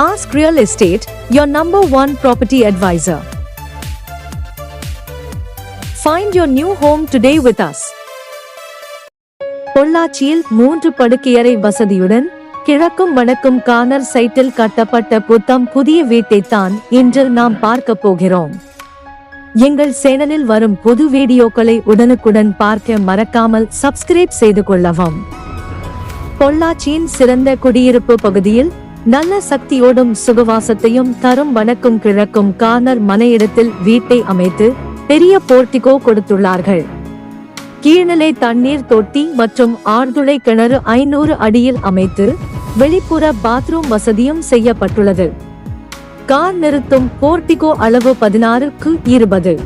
Ask Real Estate, your number one property advisor. Find your new home today with us. பொள்ளாச்சியில் மூன்று படுக்கையறை வசதியுடன் கிழக்கும் வடக்கும் கார்னர் சைட்டில் கட்டப்பட்ட புத்தம் புதிய வீட்டைத்தான் இன்று நாம் பார்க்க போகிறோம் எங்கள் சேனலில் வரும் புது வீடியோக்களை உடனுக்குடன் பார்க்க மறக்காமல் சப்ஸ்கிரைப் செய்து கொள்ளவும் பொள்ளாச்சியின் சிறந்த குடியிருப்பு பகுதியில் நல்ல சக்தியோடும் சுகவாசத்தையும் தரும் வணக்கும் கிழக்கும் கார்னர் மனையிடத்தில் வீட்டை அமைத்து பெரிய போர்டிகோ கொடுத்துள்ளார்கள். கீழ்நிலை தண்ணீர் தொட்டி மற்றும் ஆழ்துளை கிணறு ஐநூறு அடியில் அமைத்து வெளிப்புற பாத்ரூம் வசதியும் செய்யப்பட்டுள்ளது. கார் நிறுத்தும் போர்டிகோ அளவு பதினாறுக்கு இருபது.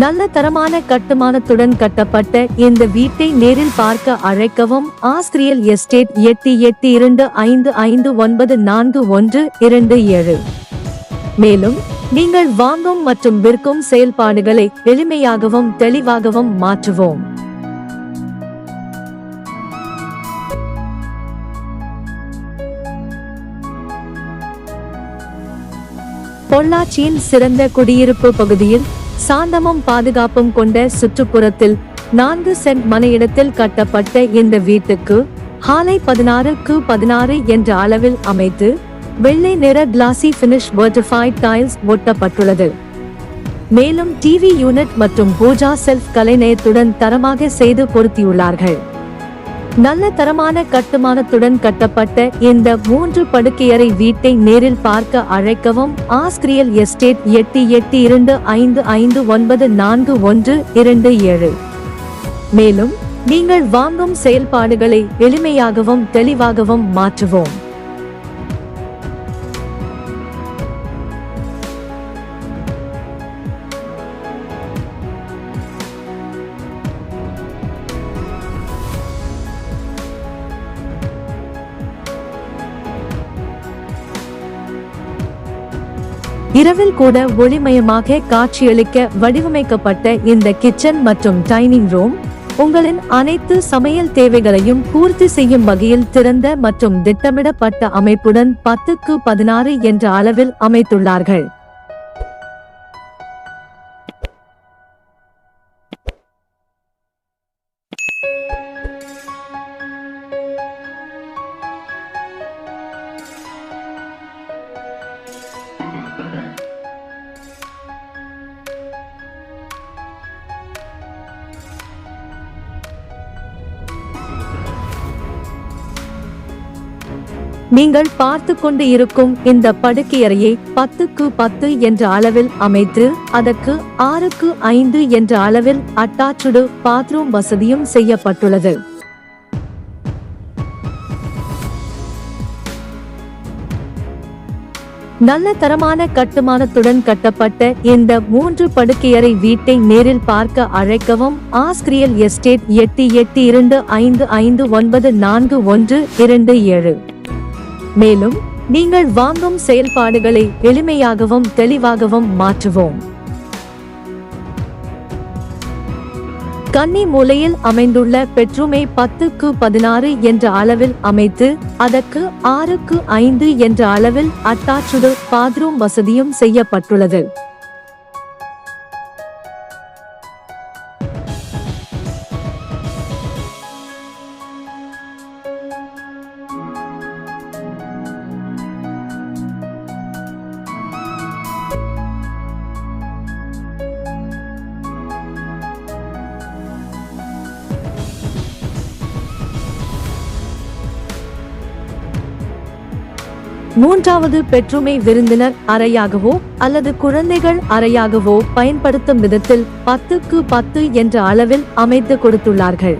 நல்ல தரமான கட்டுமானத்துடன் கட்டப்பட்ட இந்த வீட்டை நேரில் பார்க்க அழைக்கவும் ஆஸ்திரியல் எஸ்டேட் எட்டு எட்டு இரண்டு ஐந்து ஐந்து ஒன்பது நான்கு ஒன்று இரண்டு ஏழு. மேலும் நீங்கள் வாங்கும் மற்றும் விற்கும் செயல்பாடுகளை எளிமையாகவும் தெளிவாகவும் மாற்றுவோம். பொள்ளாச்சியின் சிறந்த குடியிருப்பு பகுதியில் சாந்தமும் பாதுகாப்பும் கொண்ட சுற்றுப்புறத்தில் நான்கு சென்ட் மனையிடத்தில் கட்டப்பட்ட இந்த வீட்டுக்கு ஹாலை பதினாறுக்கு பதினாறு என்ற அளவில் அமைத்து வெள்ளை நிற கிளாசி பினிஷ் வர்டிஃபைட் டைல்ஸ் ஒட்டப்பட்டுள்ளது. மேலும் டிவி யூனிட் மற்றும் பூஜா செல்ஃப் கலைநயத்துடன் தரமாக செய்து பொருத்தியுள்ளார்கள். நல்ல தரமான கட்டுமானத்துடன் கட்டப்பட்ட இந்த மூன்று படுக்கையறை வீட்டை நேரில் பார்க்க அழைக்கவும். ஆஸ்கிரியல் எஸ்டேட் எட்டு எட்டு இரண்டு ஐந்து ஐந்து ஒன்பது நான்கு ஒன்று இரண்டு ஏழு. மேலும் நீங்கள் வாங்கும் செயல்பாடுகளை எளிமையாகவும் தெளிவாகவும் மாற்றுவோம். இரவில் கூட ஒளிமயமாக காட்சியளிக்க வடிவமைக்கப்பட்ட இந்த கிச்சன் மற்றும் டைனிங் ரூம் உங்களின் அனைத்து சமையல் தேவைகளையும் பூர்த்தி செய்யும் வகையில் திறந்த மற்றும் திட்டமிடப்பட்ட அமைப்புடன் பத்துக்கு பதினாறு என்ற அளவில் அமைத்துள்ளார்கள். நீங்கள் பார்த்து கொண்டு இருக்கும் இந்த படுக்கையறையை பத்துக்கு பத்து என்ற அளவில் அமைத்து அதற்கு ஆறுக்கு ஐந்து என்ற அளவில் அட்டாச்சுடு பாத்ரூம் வசதியும் செய்யப்பட்டுள்ளது. நல்ல தரமான கட்டுமானத்துடன் கட்டப்பட்ட இந்த மூன்று படுக்கையறை வீட்டை நேரில் பார்க்க அழைக்கவும் ஆஸ்கிரியல் எஸ்டேட் எட்டு எட்டு இரண்டு ஐந்து ஐந்து ஒன்பது நான்கு ஒன்று இரண்டு ஏழு. மேலும் நீங்கள் வாங்கும் செயல்பாடுகளை எளிமையாகவும் தெளிவாகவும் மாற்றுவோம். கன்னி மூலையில் அமைந்துள்ள பெட்ரூமை பத்துக்கு பதினாறு என்ற அளவில் அமைத்து அதற்கு ஆறுக்கு ஐந்து என்ற அளவில் அட்டாச்சுடு பாத்ரூம் வசதியும் செய்யப்பட்டுள்ளது. மூன்றாவது பெட்ரூமை விருந்தினர் அறையாகவோ அல்லது குழந்தைகள் அறையாகவோ பயன்படுத்தும் விதத்தில் பத்துக்கு பத்து என்ற அளவில் அமைத்து கொடுத்துள்ளார்கள்.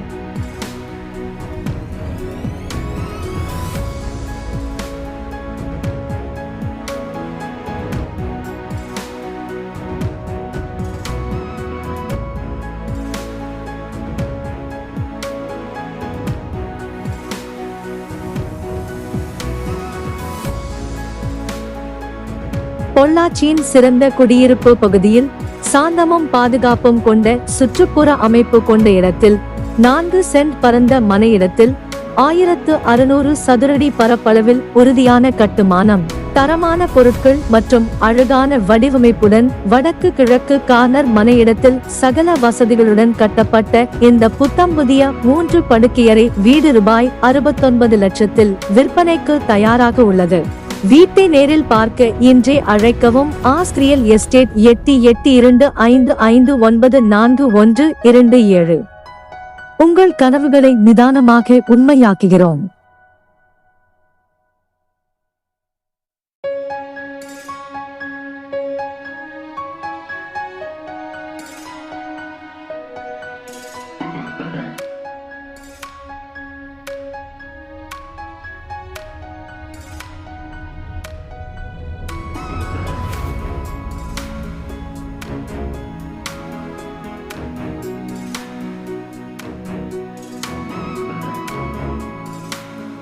பொள்ளாச்சியின் சிறந்த குடியிருப்பு பகுதியில் சாந்தமும் பாதுகாப்பும் கொண்ட சுற்றுப்புற அமைப்பு கொண்ட இடத்தில் நான்கு சென்ட் பரந்த மனை இடத்தில் ஆயிரத்து அறுநூறு சதுரடி பரப்பளவில் உறுதியான கட்டுமானம் தரமான பொருட்கள் மற்றும் அழகான வடிவமைப்புடன் வடக்கு கிழக்கு கார்னர் மனையிடத்தில் சகல வசதிகளுடன் கட்டப்பட்ட இந்த புத்தம்புதிய மூன்று படுக்கையறை வீடு ரூபாய் அறுபத்தொன்பது லட்சத்தில் விற்பனைக்கு தயாராக உள்ளது. வீட்டை நேரில் பார்க்க இன்றே அழைக்கவும் ஆஸ்திரியல் எஸ்டேட் எட்டு எட்டு இரண்டு ஐந்து ஐந்து ஒன்பது நான்கு ஒன்று இரண்டு ஏழு. உங்கள் கனவுகளை நிதானமாக உண்மையாக்குகிறோம்.